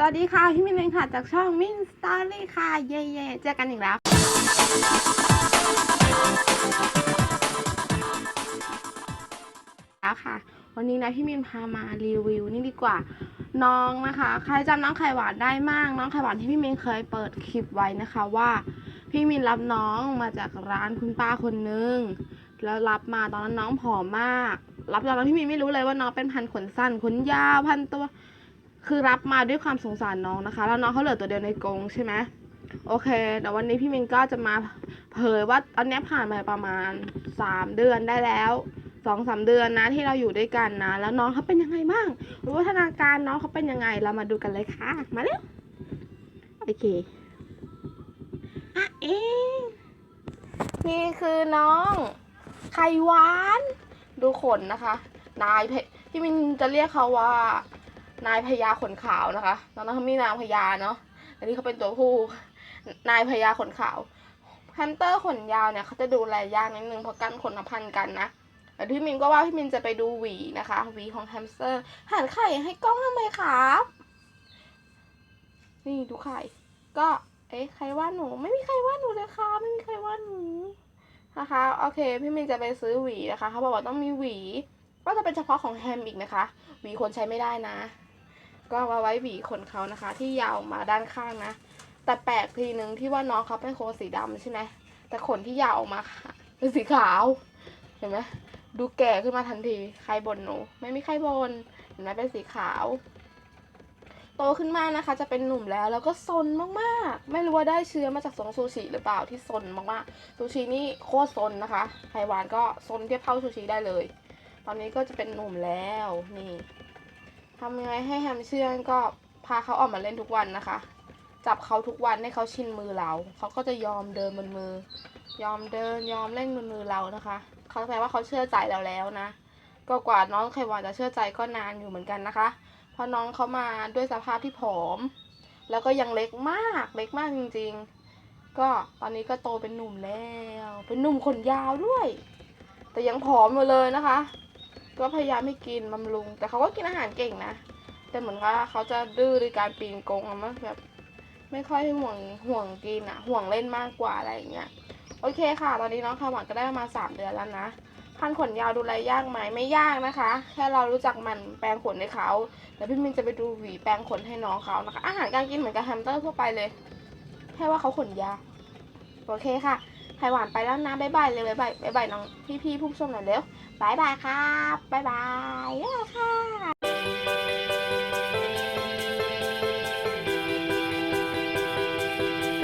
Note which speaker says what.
Speaker 1: สวัสดีค่ะ พี่มินเองค่ะ จากช่องมินสตอรี่ค่ะ เย่เย่เจอกันอีกแล้ว แล้วค่ะ วันนี้นะพี่มินพามารีวิวนี่ดีกว่า น้องนะคะ ใครจำน้องไข่หวานได้มากน้องไข่หวานที่พี่มินเคยเปิดคลิปไว้นะคะว่า พี่มินรับน้องมาจากร้านคุณป้าคนนึงแล้วรับมาตอนนั้นน้องผอมมาก รับตอนนั้นพี่มินไม่รู้เลยว่าน้องเป็นพันขนสั้นขนยาวพันตัว คือรับมาด้วยความสงสารน้องนะคะ แล้วน้องเขาเหลือตัวเดียวในกรงใช่ไหมโอเคแต่วันนี้พี่มินก็จะมาเผยว่าตอนนี้ผ่านมาประมาณสามเดือนได้แล้วสองสามเดือนนะที่เราอยู่ด้วยกันนะ แล้วน้องเขาเป็นยังไงบ้างวิวัฒนาการน้องเขาเป็นยังไงเรามาดูกันเลยค่ะ มาเร็วโอเคอะเองนี่คือน้องไข่หวาน ดูขนนะคะ นายเพพี่มินจะเรียกเขาว่า นายพญาขนขาวนะคะน้องๆเขามีนางพญาเนาะอันนี้เขาเป็นตัวผู้นายพญาขนขาวแฮมสเตอร์ขนยาวเนี่ยเขาจะดูแลยากนิดนึงเพราะกันขนพันกันนะแต่พี่มินก็ว่าพี่มินจะไปดูหวีนะคะหวีของแฮมสเตอร์หันไข่ให้กล้องทำไมครับนี่ดูไข่ ก็เอ๊ะใครว่าหนู ไม่มีใครว่าหนูเลยค่ะไม่มีใครว่าหนูนะคะโอเค พี่มินจะไปซื้อหวีนะคะเขาบอกว่าต้องมีหวี ก็จะเป็นเฉพาะของแฮมอีกนะคะ หวีคนใช้ไม่ได้นะ ก็เอาไว้หวีขนเขานะคะ ที่ยาวมาด้านข้างนะ แต่แปลกทีนึงที่ว่าน้องเขาเป็นโคสีดำใช่ไหมแต่ขนที่ยาวออกมาค่ะเป็นสีขาว เห็นไหมดูแก่ขึ้นมาทันที ใครบ่นหนู ไม่มีใครบ่นเห็นไหมเป็นสีขาว โตขึ้นมานะคะ จะเป็นหนุ่มแล้วแล้วก็ซนมากๆ ไม่รู้ว่าได้เชื้อมาจากสงซูชิหรือเปล่าที่ซนมากๆซูชินี่โคตรซนนะคะไข่หวานก็ซนเทียบเท่าซูชิได้เลย ตอนนี้ก็จะเป็นหนุ่มแล้วนี่ ทำยังไงให้แฮมเชื่องก็พาเขาออกมาเล่นทุกวันนะคะ จับเขาทุกวันให้เขาชินมือเรา เขาก็จะยอมเดินบนมือ ยอมเดินยอมเล่นบนมือเรานะคะ เขาแปลว่าเขาเชื่อใจเราแล้วนะ ก็กว่าน้องไขวานจะเชื่อใจก็นานอยู่เหมือนกันนะคะ เพราะน้องเขามาด้วยสภาพที่ผอม แล้วก็ยังเล็กมากเล็กมากจริง ๆ ก็ตอนนี้ก็โตเป็นหนุ่มแล้ว เป็นหนุ่มขนยาวด้วย แต่ยังผอมอยู่เลยนะคะ ก็พยายามไม่กินบำรุง แต่เขาก็กินอาหารเก่งนะ แต่เหมือนว่าเขาจะดื้อในการปีนกงอะมั้งแบบ ไม่ค่อยห่วงห่วงกินอะห่วงเล่นมากกว่าอะไรอย่างเงี้ย โอเคค่ะ ตอนนี้น้องคาหวานก็ได้มาสามเดือนแล้วนะพันขนยาวดูแลยากไหมไม่ยากนะคะ แค่เรารู้จักมันแปรงขนให้เขาแล้วพี่มินจะไปดูหวีแปรงขนให้น้องเขานะคะ อาหารการกินเหมือนกับแฮมสเตอร์ทั่วไปเลย แค่ว่าเขาขนยาว โอเคค่ะ ไข่หวานไปแล้วนะบ๊ายบายเลยบ๊ายบายบ๊ายบายน้องพี่พี่ผู้ชมหน่อยเร็วบายบายครับบายบายบ๊ายบายค่ะ